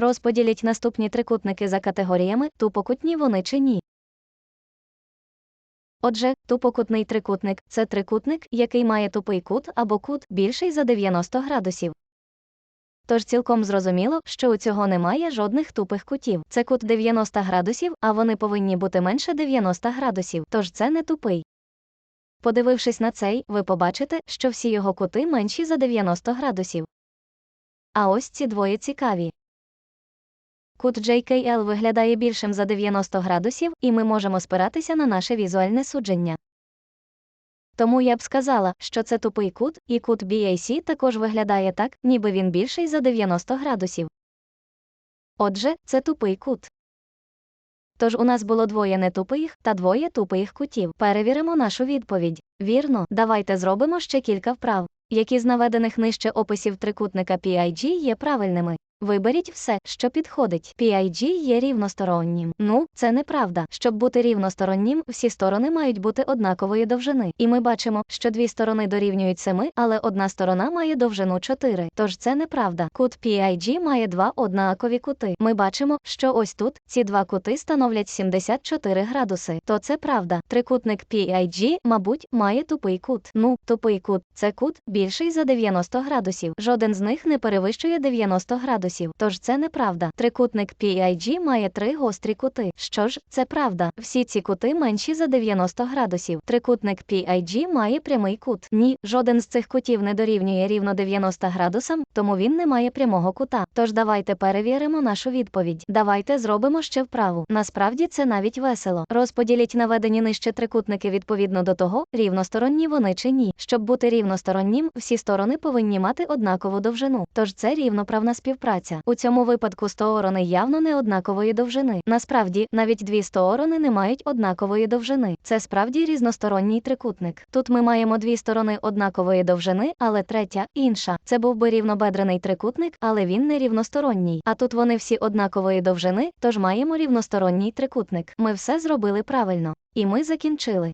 Розподіліть наступні трикутники за категоріями, тупокутні вони чи ні. Отже, тупокутний трикутник це трикутник, який має тупий кут або кут більший за 90 градусів. Тож цілком зрозуміло, що у цього немає жодних тупих кутів. Це кут 90 градусів, а вони повинні бути менше 90 градусів, тож це не тупий. Подивившись на цей, ви побачите, що всі його кути менші за 90 градусів. А ось ці двоє цікаві. Кут JKL виглядає більшим за 90 градусів, і ми можемо спиратися на наше візуальне судження. Тому я б сказала, що це тупий кут, і кут BAC також виглядає так, ніби він більший за 90 градусів. Отже, це тупий кут. Тож у нас було двоє нетупих та двоє тупих кутів. Перевіримо нашу відповідь. Вірно, давайте зробимо ще кілька вправ, які з наведених нижче описів трикутника PIG є правильними. Виберіть все, що підходить. PIG є рівностороннім. Ну, це неправда. Щоб бути рівностороннім, всі сторони мають бути однакової довжини. І ми бачимо, що дві сторони дорівнюють 7, але одна сторона має довжину 4. Тож це неправда. Кут PIG має два однакові кути. Ми бачимо, що ось тут ці два кути становлять 74 градуси. То це правда. Трикутник PIG, мабуть, має тупий кут. Ну, тупий кут це кут більший за 90 градусів. Жоден з них не перевищує 90 градусів. Тож це неправда. Трикутник PIG має три гострі кути. Що ж, це правда. Всі ці кути менші за 90 градусів. Трикутник PIG має прямий кут. Ні, жоден з цих кутів не дорівнює рівно 90 градусам, тому він не має прямого кута. Тож давайте перевіримо нашу відповідь. Давайте зробимо ще вправу. Насправді це навіть весело. Розподіліть наведені нижче трикутники відповідно до того, рівносторонні вони чи ні. Щоб бути рівностороннім, всі сторони повинні мати однакову довжину. Тож це рівноправна співпраця. У цьому випадку сторони явно не однакової довжини. Насправді, навіть дві сторони не мають однакової довжини. Це справді різносторонній трикутник. Тут ми маємо дві сторони однакової довжини, але третя інша. Це був би рівнобедрений трикутник, але він не рівносторонній. А тут вони всі однакової довжини, тож маємо рівносторонній трикутник. Ми все зробили правильно. І ми закінчили.